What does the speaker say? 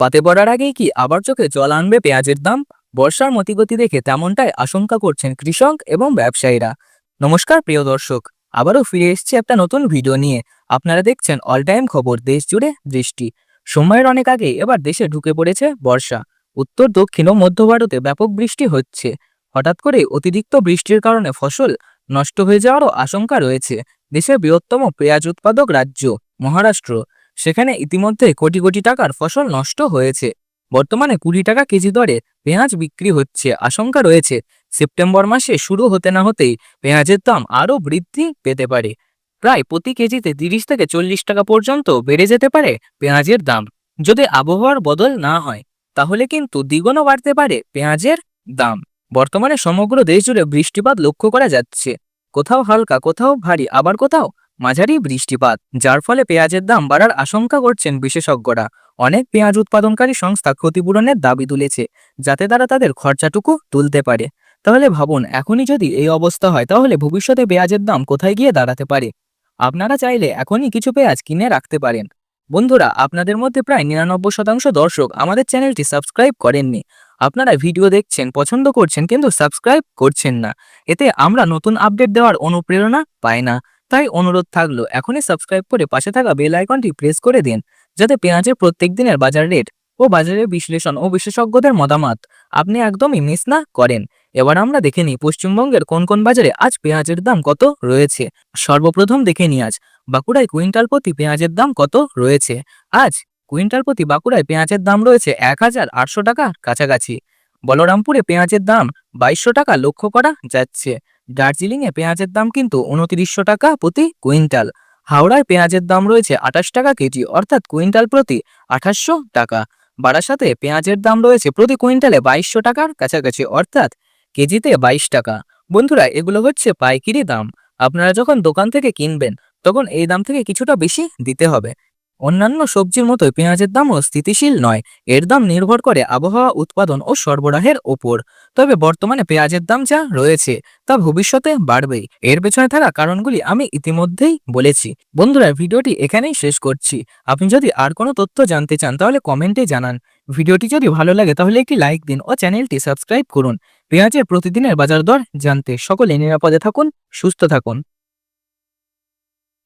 পাতে পড়ার আগেই কি আবার চোখে জল আনবে পেঁয়াজের দাম? বর্ষার মতিগতি দেখে তেমনটাই আশঙ্কা করছেন কৃষক এবং ব্যবসায়ীরা। নমস্কার, প্রিয় দর্শক। আবারও ফিরে এসেছি একটা নতুন ভিডিও নিয়ে। আপনারা দেখছেন অল টাইম খবর, দেশ জুড়ে দৃষ্টি সময়ের অনেক আগে এবার দেশে ঢুকে পড়েছে বর্ষা। উত্তর, দক্ষিণ ও মধ্য ভারতে ব্যাপক বৃষ্টি হচ্ছে। হঠাৎ করে অতিরিক্ত বৃষ্টির কারণে ফসল নষ্ট হয়ে যাওয়ারও আশঙ্কা রয়েছে। দেশের বৃহত্তম পেঁয়াজ উৎপাদক রাজ্য মহারাষ্ট্র। সেখানে ইতিমধ্যে কোটি কোটি টাকার ফসল নষ্ট হয়েছে। বর্তমানে কুড়ি টাকা কেজি দরে পেঁয়াজ বিক্রি হচ্ছে, আশঙ্কা রয়েছে। সেপ্টেম্বর মাসে শুরু হতে না হতেই পেঁয়াজের দাম আরও বৃদ্ধি পেতে পারে। প্রায় প্রতি কেজিতে তিরিশ থেকে চল্লিশ টাকা পর্যন্ত বেড়ে যেতে পারে পেঁয়াজের দাম। যদি আবহাওয়ার বদল না হয়, তাহলে কিন্তু দ্বিগুণও বাড়তে পারে পেঁয়াজের দাম। বর্তমানে সমগ্র দেশ জুড়ে বৃষ্টিপাত লক্ষ্য করা যাচ্ছে। কোথাও হালকা, কোথাও ভারী, আবার কোথাও মাঝারি বৃষ্টিপাত, যার ফলে পেঁয়াজের দাম বাড়ার আশঙ্কা করছেন বিশেষজ্ঞরা। অনেক পেঁয়াজ উৎপাদনকারী সংস্থা ক্ষতিপূরণের দাবি তুলেছে, যাতে তারা তাদের খরচাটুকু তুলতে পারে। তাহলে ভাবুন, এখনই যদি এই অবস্থা হয়, তাহলে ভবিষ্যতে পেঁয়াজের দাম কোথায় গিয়ে দাঁড়াতে পারে? আপনারা চাইলে এখনই কিছু পেঁয়াজ কিনে রাখতে পারেন। বন্ধুরা, আপনাদের মধ্যে প্রায় নিরানব্বই শতাংশ দর্শক আমাদের চ্যানেলটি সাবস্ক্রাইব করেননি। আপনারা ভিডিও দেখছেন, পছন্দ করছেন, কিন্তু সাবস্ক্রাইব করছেন না। এতে আমরা নতুন আপডেট দেওয়ার অনুপ্রেরণা পাই না। তাই অনুরোধ থাকল, এখনই সাবস্ক্রাইব করে পাশে থাকা বেল আইকনটি প্রেস করে দিন, যাতে পেঁয়াজের প্রত্যেক দিনের বাজার রেট ও বাজারের বিশ্লেষণ ও বিশেষজ্ঞদের মতামত আপনি একদমই মিস না করেন। এবার আমরা দেখে নিই পশ্চিমবঙ্গের কোন কোন বাজারে আজ পেঁয়াজের দাম কত রয়েছে। সর্বপ্রথম দেখে নিই আজ, বাঁকুড়ায় কুইন্টাল প্রতি পেঁয়াজের দাম কত রয়েছে। আজ কুইন্টাল প্রতি বাঁকুড়ায় পেঁয়াজের দাম রয়েছে এক হাজার আটশো টাকা কাছাকাছি। বলরামপুরে পেঁয়াজের দাম বাইশশো টাকা লক্ষ্য করা যাচ্ছে। দার্জিলিংয়ে পেঁয়াজের দাম কিন্তু উনত্রিশশো টাকা প্রতি কুইন্টাল। হাওড়ায় পেঁয়াজের দাম রয়েছে আঠাশ টাকা কেজি, অর্থাৎ কুইন্টাল প্রতি আঠাশশো টাকা। বারাসাতে পেঁয়াজের দাম রয়েছে প্রতি কুইন্টালে বাইশশো টাকার কাছাকাছি, অর্থাৎ কেজিতে বাইশ টাকা। বন্ধুরা, এগুলো হচ্ছে পাইকিরি দাম। আপনারা যখন দোকান থেকে কিনবেন, তখন এই দাম থেকে কিছুটা বেশি দিতে হবে। অন্যান্য সবজির মতোই পেঁয়াজের দামও স্থিতিশীল নয়। এর দাম নির্ভর করে আবহাওয়া, উৎপাদন ও সরবরাহের ওপর। তবে বর্তমানে পেঁয়াজের দাম যা রয়েছে, তা ভবিষ্যতে বাড়বেই। এর পেছনে থাকা কারণগুলি আমি ইতিমধ্যেই বলেছি। বন্ধুরা, ভিডিওটি এখানেই শেষ করছি। আপনি যদি আর কোনো তথ্য জানতে চান, তাহলে কমেন্টে জানান। ভিডিওটি যদি ভালো লাগে, তাহলে একটি লাইক দিন ও চ্যানেলটি সাবস্ক্রাইব করুন। পেঁয়াজের প্রতিদিনের বাজার দর জানতে সকলে নিরাপদে থাকুন, সুস্থ থাকুন।